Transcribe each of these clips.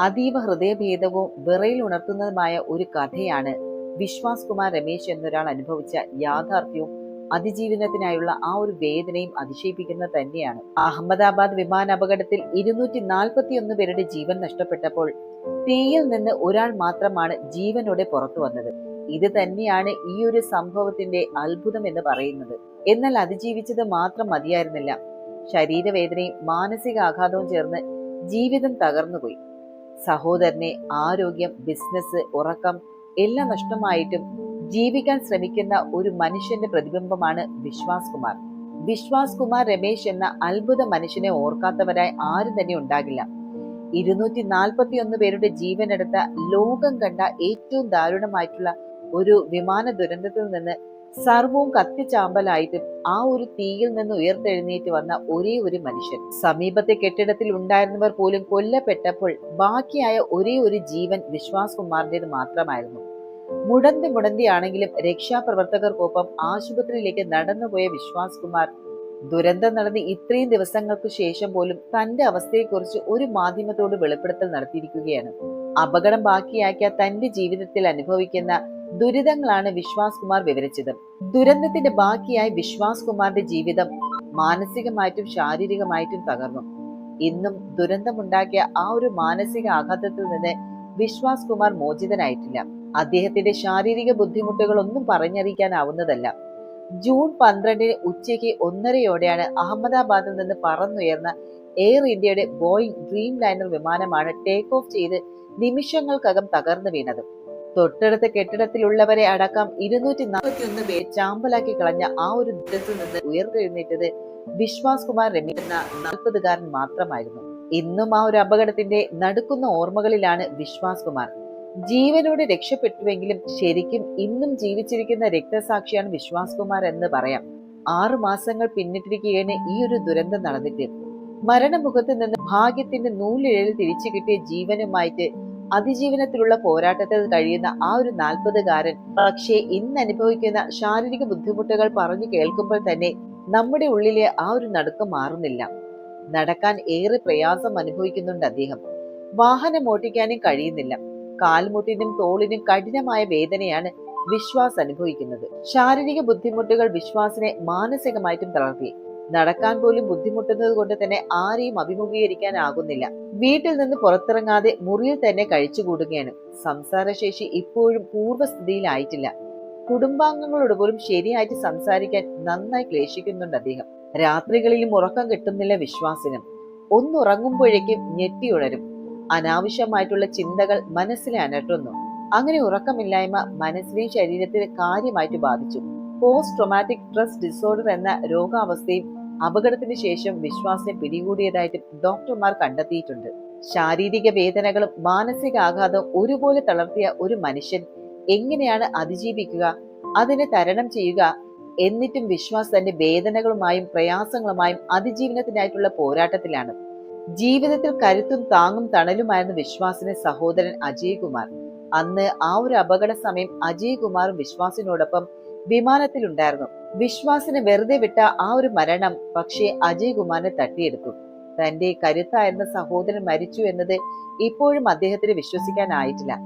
അതീവ ഹൃദയഭേദവും വിറയിൽ ഉണർത്തുന്നതുമായ ഒരു കഥയാണ് വിശ്വാസ് കുമാർ രമേശ് എന്നൊരാൾ അനുഭവിച്ച യാഥാർത്ഥ്യവും അതിജീവനത്തിനായുള്ള ആ ഒരു വേദനയും അതിശയിപ്പിക്കുന്നത് തന്നെയാണ്. അഹമ്മദാബാദ് വിമാന അപകടത്തിൽ ഇരുന്നൂറ്റി നാൽപ്പത്തിയൊന്ന് പേരുടെ ജീവൻ നഷ്ടപ്പെട്ടപ്പോൾ തീയിൽ നിന്ന് ഒരാൾ മാത്രമാണ് ജീവനോടെ പുറത്തു വന്നത്. ഇത് തന്നെയാണ് ഈ ഒരു സംഭവത്തിന്റെ അത്ഭുതം എന്ന് പറയുന്നത്. എന്നാൽ അതിജീവിച്ചത് മാത്രം മതിയായിരുന്നില്ല. ശരീരവേദനയും മാനസിക ആഘാതവും ചേർന്ന് ജീവിതം തകർന്നുപോയി. സഹോദരനെ ആരോഗ്യം ബിസിനസ് ഉറക്കം എല്ലാം നഷ്ടമായിട്ടും ജീവിക്കാൻ ശ്രമിക്കുന്ന ഒരു മനുഷ്യന്റെ പ്രതിബിംബമാണ് വിശ്വാസ് കുമാർ. വിശ്വാസ് കുമാർ രമേശ് എന്ന അത്ഭുത മനുഷ്യനെ ഓർക്കാത്തവരായി ആരും തന്നെ ഉണ്ടാകില്ല. ഇരുന്നൂറ്റി നാൽപ്പത്തി ഒന്ന് പേരുടെ ജീവനെടുത്ത ലോകം കണ്ട ഏറ്റവും ദാരുണമായിട്ടുള്ള ഒരു വിമാന ദുരന്തത്തിൽ നിന്ന് സർവവും കത്തിച്ചാമ്പലായിട്ടും ആ ഒരു തീയിൽ നിന്ന് ഉയർത്തെഴുന്നേറ്റ് വന്ന ഒരേ ഒരു മനുഷ്യൻ. സമീപത്തെ കെട്ടിടത്തിൽ ഉണ്ടായിരുന്നവർ പോലും കൊല്ലപ്പെട്ടപ്പോൾ ബാക്കിയായ ഒരേ ഒരു ജീവൻ വിശ്വാസ് കുമാറിന്റേത് മാത്രമായിരുന്നു. മുടന്തി മുടന്തിയാണെങ്കിലും രക്ഷാപ്രവർത്തകർക്കൊപ്പം ആശുപത്രിയിലേക്ക് നടന്നുപോയ വിശ്വാസ് കുമാർ ദുരന്തം നടന്ന് ഇത്രയും ദിവസങ്ങൾക്ക് ശേഷം പോലും തന്റെ അവസ്ഥയെക്കുറിച്ച് ഒരു മാധ്യമത്തോട് വെളിപ്പെടുത്തൽ നടത്തിയിരിക്കുകയാണ്. അപകടം ബാക്കിയാക്കിയ തന്റെ ജീവിതത്തിൽ അനുഭവിക്കുന്ന ദുരിതങ്ങളാണ് വിശ്വാസ് കുമാർ വിവരിച്ചത്. ദുരന്തത്തിന്റെ ബാക്കിയായി വിശ്വാസ് കുമാറിന്റെ ജീവിതം മാനസികമായിട്ടും ശാരീരികമായിട്ടും തകർന്നു. ഇന്നും ദുരന്തമുണ്ടാക്കിയ ആ ഒരു മാനസിക ആഘാതത്തിൽ നിന്ന് വിശ്വാസ് കുമാർ മോചിതനായിട്ടില്ല. അദ്ദേഹത്തിന്റെ ശാരീരിക ബുദ്ധിമുട്ടുകൾ ബുദ്ധിമുട്ടുകളൊന്നും പറഞ്ഞറിയിക്കാനാവുന്നതല്ല. ജൂൺ പന്ത്രണ്ടിന് ഉച്ചയ്ക്ക് ഒന്നരയോടെയാണ് അഹമ്മദാബാദിൽ നിന്ന് പറന്നുയർന്ന എയർ ഇന്ത്യയുടെ ബോയിങ് ഡ്രീം ലൈനർ വിമാനമാണ് ടേക്ക് ഓഫ് ചെയ്ത് നിമിഷങ്ങൾക്കകം തകർന്നു വീണത്. തൊട്ടടുത്ത കെട്ടിടത്തിലുള്ളവരെ അടക്കം ഇരുന്നൂറ്റി നാൽപ്പത്തിയൊന്ന് പേർ ചാമ്പലാക്കി കളഞ്ഞ ആ ഒരു ദുരന്തത്തിൽ നിന്ന് ഉയർത്തെഴുന്നേറ്റത് വിശ്വാസ് കുമാർ രമി എന്ന നാൽപ്പതുകാരൻ മാത്രമായിരുന്നു. ഇന്നും ആ ഒരു അപകടത്തിന്റെ നടുക്കുന്ന ഓർമ്മകളിലാണ് വിശ്വാസ് കുമാർ. ജീവനോടെ രക്ഷപ്പെട്ടുവെങ്കിലും ശരിക്കും ഇന്നും ജീവിച്ചിരിക്കുന്ന രക്തസാക്ഷിയാണ് വിശ്വാസ് കുമാർ എന്ന് പറയാം. ആറു മാസങ്ങൾ പിന്നിട്ടിരിക്കുകയാണ് ഈ ഒരു ദുരന്തം നടന്നിട്ട്. മരണമുഖത്ത് നിന്ന് ഭാഗ്യത്തിന്റെ നൂലിഴയിൽ തിരിച്ചു കിട്ടിയ ജീവനുമായിട്ട് അതിജീവനത്തിലുള്ള പോരാട്ടത്തിൽ കഴിയുന്ന ആ ഒരു നാൽപ്പതുകാരൻ പക്ഷേ ഇന്ന് അനുഭവിക്കുന്ന ശാരീരിക ബുദ്ധിമുട്ടുകൾ പറഞ്ഞു കേൾക്കുമ്പോൾ തന്നെ നമ്മുടെ ഉള്ളിലെ ആ ഒരു നടുക്കം മാറുന്നില്ല. നടക്കാൻ ഏറെ പ്രയാസം അനുഭവിക്കുന്നുണ്ട് അദ്ദേഹം. വാഹനം ഓട്ടിക്കാനും കഴിയുന്നില്ല. കാൽമുട്ടിനും തോളിനും കഠിനമായ വേദനയാണ് വിശ്വാസ് അനുഭവിക്കുന്നത് ശാരീരിക ബുദ്ധിമുട്ടുകൾ വിശ്വാസിനെ മാനസികമായിട്ടും തളർത്തി. നടക്കാൻ പോലും ബുദ്ധിമുട്ടുന്നത് കൊണ്ട് തന്നെ ആരെയും അഭിമുഖീകരിക്കാനാകുന്നില്ല. വീട്ടിൽ നിന്ന് പുറത്തിറങ്ങാതെ മുറിയിൽ തന്നെ കഴിച്ചുകൂടുകയാണ് സംസാരശേഷി ഇപ്പോഴും പൂർവസ്ഥിതിയിലായിട്ടില്ല കുടുംബാംഗങ്ങളോട് പോലും ശരിയായിട്ട് സംസാരിക്കാൻ നന്നായി ക്ലേശിക്കുന്നുണ്ട് അദ്ദേഹം. രാത്രികളിലും ഉറക്കം കിട്ടുന്നില്ല വിശ്വാസിനും. ഒന്നുറങ്ങുമ്പോഴേക്കും ഞെട്ടിയുണരും അനാവശ്യമായിട്ടുള്ള ചിന്തകൾ മനസ്സിനെ അനട്ടുന്നു. അങ്ങനെ ഉറക്കമില്ലായ്മ മനസ്സിനെയും ശരീരത്തിന് കാര്യമായിട്ട് ബാധിച്ചു. പോസ്റ്റ് ട്രോമാറ്റിക് സ്ട്രെസ് ഡിസോർഡർ എന്ന രോഗാവസ്ഥയും അപകടത്തിന് ശേഷം വിശ്വാസിനെ പിടികൂടിയതായിട്ടും ഡോക്ടർമാർ കണ്ടെത്തിയിട്ടുണ്ട്. ശാരീരിക വേദനകളും മാനസിക ആഘാതവും ഒരുപോലെ തളർത്തിയ ഒരു മനുഷ്യൻ എങ്ങനെയാണ് അതിജീവിക്കുക അതിനെ തരണം ചെയ്യുക എന്നിട്ടും വിശ്വാസ് തന്റെ വേദനകളുമായും പ്രയാസങ്ങളുമായും അതിജീവനത്തിനായിട്ടുള്ള പോരാട്ടത്തിലാണ്. ജീവിതത്തിൽ കരുത്തും താങ്ങും തണലുമായിരുന്നു വിശ്വാസിന്റെ സഹോദരൻ അജയ് കുമാർ അന്ന് ആ ഒരു അപകട സമയം അജയ് കുമാറും വിശ്വാസിനോടൊപ്പം വിമാനത്തിലുണ്ടായിരുന്നു. വിശ്വാസിനെ വെറുതെ വിട്ട ആ ഒരു മരണം പക്ഷേ അജയ് കുമാറിനെ തട്ടിയെടുത്തു. തന്റെ കരുത്തായിരുന്ന സഹോദരൻ മരിച്ചു എന്നത് ഇപ്പോഴും അദ്ദേഹത്തിന് വിശ്വസിക്കാനായിട്ടില്ല.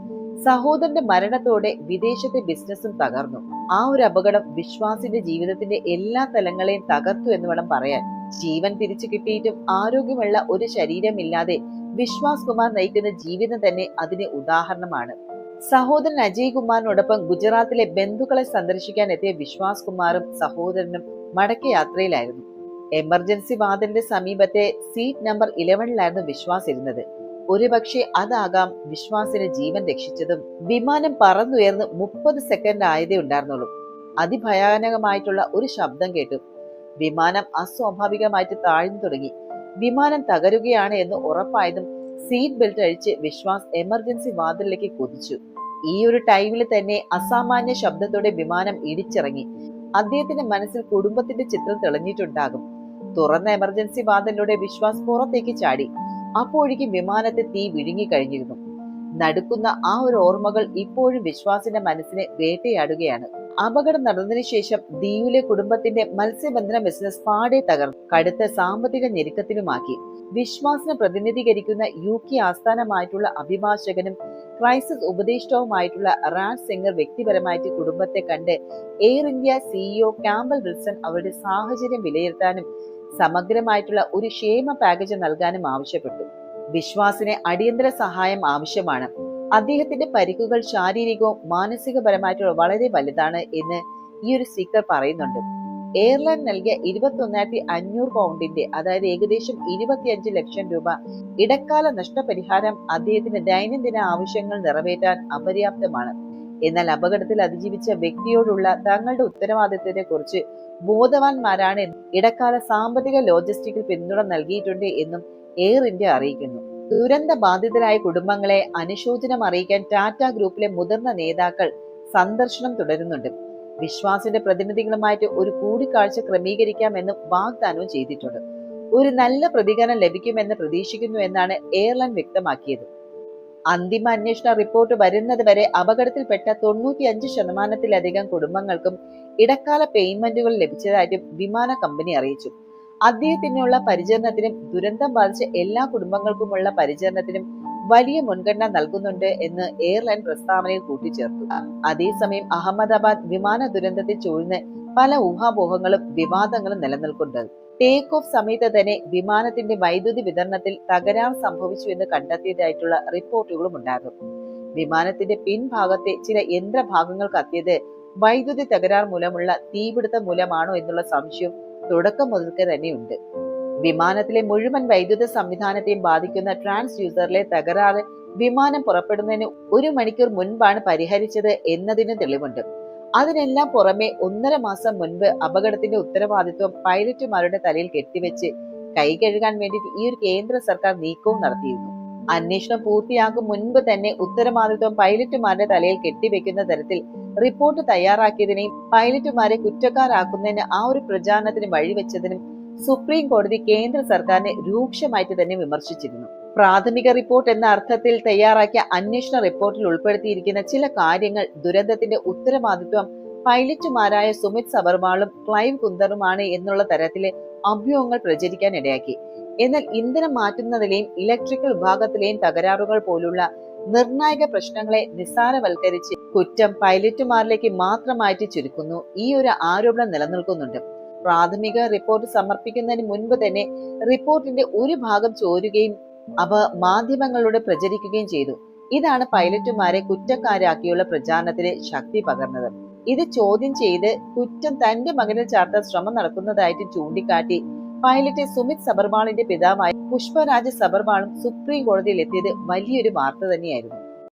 സഹോദരന്റെ മരണത്തോടെ വിദേശത്തെ ബിസിനസ്സും തകർന്നു. ആ ഒരു അപകടം വിശ്വാസിന്റെ ജീവിതത്തിന്റെ എല്ലാ തലങ്ങളെയും തകർത്തു എന്ന് വേണം പറയാൻ. ജീവൻ തിരിച്ചു കിട്ടിയിട്ടും ആരോഗ്യമുള്ള ഒരു ശരീരമില്ലാതെ വിശ്വാസ് കുമാർ നയിക്കുന്ന ജീവിതം തന്നെ അതിന് ഉദാഹരണമാണ്. സഹോദരൻ അജയ് കുമാറിനോടൊപ്പം ഗുജറാത്തിലെ ബന്ധുക്കളെ സന്ദർശിക്കാൻ എത്തിയ വിശ്വാസ് കുമാറും സഹോദരനും മടക്ക യാത്രയിലായിരുന്നു. എമർജൻസി വാതിലിന്റെ സമീപത്തെ സീറ്റ് നമ്പർ ഇലവനിലായിരുന്നു വിശ്വാസ് ഇരുന്നത്. ഒരുപക്ഷെ അതാകാം വിശ്വാസിന് ജീവൻ രക്ഷിച്ചതും വിമാനം പറന്നുയർന്ന് മുപ്പത് സെക്കൻഡ് ആയതേ ഉണ്ടായിരുന്നുള്ളൂ. അതിഭയാനകമായിട്ടുള്ള ഒരു ശബ്ദം കേട്ടു. വിമാനം അസ്വാഭാവികമായിട്ട് താഴ്ന്നു തുടങ്ങി. വിമാനം തകരുകയാണ് എന്ന് ഉറപ്പായതും സീറ്റ് ബെൽറ്റ് അഴിച്ച് വിശ്വാസ് എമർജൻസി വാതിലിലേക്ക് കുതിച്ചു. ഈ ഒരു ടൈമിൽ തന്നെ അസാമാന്യ ശബ്ദത്തോടെ വിമാനം ഇടിച്ചിറങ്ങി. അദ്ദേഹത്തിന്റെ മനസ്സിൽ കുടുംബത്തിന്റെ ചിത്രം തെളിഞ്ഞിട്ടുണ്ടാകും. തുറന്ന എമർജൻസി വാതിലിലൂടെ വിശ്വാസ് പുറത്തേക്ക് ചാടി. അപ്പോഴേക്കും വിമാനത്തെ തീ വിഴുങ്ങി കഴിഞ്ഞിരുന്നു. നടുക്കുന്ന ആ ഒരു ഓർമ്മകൾ ഇപ്പോഴും വിശ്വാസിന്റെ മനസ്സിനെ വേട്ടയാടുകയാണ്. അപകടം നടന്നതിനു ശേഷം ദിയുലെ കുടുംബത്തിന്റെ മത്സ്യബന്ധന ബിസിനസ് പാടെ തകർന്നു. കടുത്ത സാമ്പത്തിക ഞെരുക്കത്തിലുമാക്കി. വിശ്വാസിനെ പ്രതിനിധീകരിക്കുന്ന യു കെ ആസ്ഥാനമായിട്ടുള്ള അഭിഭാഷകനും ക്രൈസിസ് ഉപദേഷ്ടാവുമായിട്ടുള്ള റാഡ് സിംഗർ വ്യക്തിപരമായിട്ട് കുടുംബത്തെ കണ്ട് Air India CEO Campbell Wilson അവരുടെ സാഹചര്യം വിലയിരുത്താനും സമഗ്രമായിട്ടുള്ള ഒരു ക്ഷേമ പാക്കേജ് നൽകാനും ആവശ്യപ്പെട്ടു. വിശ്വാസിന് അടിയന്തര സഹായം ആവശ്യമാണ്. അദ്ദേഹത്തിന്റെ പരിക്കുകൾ ശാരീരികവും മാനസികപരമായിട്ടുള്ള വളരെ വലുതാണ് എന്ന് ഈ ഒരു സ്പീക്കർ പറയുന്നുണ്ട്. എയർലൈൻ നൽകിയ ഇരുപത്തി ഒന്നായിരത്തി അഞ്ഞൂറ് പൗണ്ടിന്റെ അതായത് ഏകദേശം ഇരുപത്തിയഞ്ച് ലക്ഷം രൂപ ഇടക്കാല നഷ്ടപരിഹാരം അദ്ദേഹത്തിന്റെ ദൈനംദിന ആവശ്യങ്ങൾ നിറവേറ്റാൻ അപര്യാപ്തമാണ്. എന്നാൽ അപകടത്തിൽ അതിജീവിച്ച വ്യക്തിയോടുള്ള തങ്ങളുടെ ഉത്തരവാദിത്തത്തെ കുറിച്ച് ബോധവാന്മാരാണ് ഇടക്കാല സാമ്പത്തിക ലോജിസ്റ്റിക്കിൽ പിന്തുണ നൽകിയിട്ടുണ്ട് എന്നും എയർ ഇന്ത്യ അറിയിക്കുന്നു. ദുരന്ത ബാധിതരായ കുടുംബങ്ങളെ അനുശോചനം അറിയിക്കാൻ ടാറ്റ ഗ്രൂപ്പിലെ മുതിർന്ന നേതാക്കൾ സന്ദർശനം തുടരുന്നുണ്ട്. വിശ്വാസിന്റെ പ്രതിനിധികളുമായിട്ട് ഒരു കൂടിക്കാഴ്ച ക്രമീകരിക്കാമെന്നും വാഗ്ദാനവും ചെയ്തിട്ടുണ്ട്. ഒരു നല്ല പ്രതികരണം ലഭിക്കുമെന്ന് പ്രതീക്ഷിക്കുന്നു എന്നാണ് എയർലൈൻ വ്യക്തമാക്കിയത്. അന്തിമ അന്വേഷണ റിപ്പോർട്ട് വരുന്നത് വരെ അപകടത്തിൽപ്പെട്ട തൊണ്ണൂറ്റിയഞ്ച് ശതമാനത്തിലധികം കുടുംബങ്ങൾക്കും ഇടക്കാല പേയ്മെന്റുകൾ ലഭിച്ചതായിട്ടും വിമാന കമ്പനി അറിയിച്ചു. അദ്ദേഹത്തിനുള്ള പരിചരണത്തിനും ദുരന്തം ബാധിച്ച എല്ലാ കുടുംബങ്ങൾക്കുമുള്ള പരിചരണത്തിനും വലിയ മുൻഗണന നൽകുന്നുണ്ട് എന്ന് എയർലൈൻ പ്രസ്താവനയിൽ കൂട്ടിച്ചേർത്തു. അതേസമയം അഹമ്മദാബാദ് വിമാന ദുരന്തത്തെ ചൂഴ്ന്ന് പല ഊഹാപോഹങ്ങളും വിവാദങ്ങളും നിലനിൽക്കുന്നുണ്ട്. ടേക്ക് ഓഫ് സമയത്ത് തന്നെ വിമാനത്തിന്റെ വൈദ്യുതി വിതരണത്തിൽ തകരാർ സംഭവിച്ചു എന്ന് കണ്ടെത്തിയതായിട്ടുള്ള റിപ്പോർട്ടുകളും ഉണ്ടാകും. വിമാനത്തിന്റെ പിൻഭാഗത്തെ ചില യന്ത്രഭാഗങ്ങൾ കത്തിയത് വൈദ്യുതി തകരാർ മൂലമുള്ള തീപിടുത്തം മൂലമാണോ എന്നുള്ള സംശയം തുടക്കം മുതൽക്ക് തന്നെയുണ്ട്. വിമാനത്തിലെ മുഴുവൻ വൈദ്യുത സംവിധാനത്തെയും ബാധിക്കുന്ന ട്രാൻസ് യൂസറിലെ തകരാറ് വിമാനം പുറപ്പെടുന്നതിന് ഒരു മണിക്കൂർ മുൻപാണ് പരിഹരിച്ചത് എന്നതിന് തെളിവുണ്ട്. അതിനെല്ലാം പുറമെ ഒന്നര മാസം മുൻപ് അപകടത്തിന്റെ ഉത്തരവാദിത്വം പൈലറ്റുമാരുടെ തലയിൽ കെട്ടിവെച്ച് കൈ കഴുകാൻ വേണ്ടിയിട്ട് ഈ ഒരു കേന്ദ്ര സർക്കാർ നീക്കവും നടത്തിയിരുന്നു. അന്വേഷണം പൂർത്തിയാകും മുൻപ് തന്നെ ഉത്തരവാദിത്വം പൈലറ്റുമാരുടെ തലയിൽ കെട്ടിവെക്കുന്ന തരത്തിൽ റിപ്പോർട്ട് തയ്യാറാക്കിയതിനെയും പൈലറ്റുമാരെ കുറ്റക്കാരാക്കുന്നതിന് ആ ഒരു പ്രചാരണത്തിന് വഴിവെച്ചതിനും സുപ്രീം കോടതി കേന്ദ്ര സർക്കാരിനെ രൂക്ഷമായിട്ട് തന്നെ വിമർശിച്ചിരുന്നു. പ്രാഥമിക റിപ്പോർട്ട് എന്ന അർത്ഥത്തിൽ തയ്യാറാക്കിയ അന്വേഷണ റിപ്പോർട്ടിൽ ഉൾപ്പെടുത്തിയിരിക്കുന്ന ചില കാര്യങ്ങൾ ദുരന്തത്തിന്റെ ഉത്തരവാദിത്വം പൈലറ്റുമാരായ സുമിത് സബർവാളും ക്ലൈവ് കുന്ദറുമാണ് എന്നുള്ള തരത്തിലെ അഭ്യൂഹങ്ങൾ പ്രചരിക്കാൻ ഇടയാക്കി. എന്നാൽ ഇന്ധനം മാറ്റുന്നതിലെയും ഇലക്ട്രിക്കൽ വിഭാഗത്തിലെയും തകരാറുകൾ പോലുള്ള നിർണായക പ്രശ്നങ്ങളെ നിസ്സാരവൽക്കരിച്ച് കുറ്റം പൈലറ്റുമാരിലേക്ക് മാത്രമായിട്ട് ചുരുക്കുന്നു. ഈ ഒരു ആരോപണം നിലനിൽക്കുന്നുണ്ട്. പ്രാഥമിക റിപ്പോർട്ട് സമർപ്പിക്കുന്നതിന് മുൻപ് തന്നെ റിപ്പോർട്ടിന്റെ ഒരു ഭാഗം ചോരുകയും അവ മാധ്യമങ്ങളിലൂടെ പ്രചരിക്കുകയും ചെയ്തു. ഇതാണ് പൈലറ്റുമാരെ കുറ്റക്കാരാക്കിയുള്ള പ്രചാരണത്തിന് ശക്തി പകർന്നത്. ഇത് ചോദ്യം ചെയ്ത് കുറ്റം തന്റെ മകനെ ചാർത്താൻ ശ്രമം നടക്കുന്നതായിട്ട് ചൂണ്ടിക്കാട്ടി പൈലറ്റ് സുമിത് സബർവാളിന്റെ പിതാവായ പുഷ്പരാജ് സബർവാളും സുപ്രീം കോടതിയിൽ എത്തിയത് വലിയൊരു വാർത്ത തന്നെയായിരുന്നു.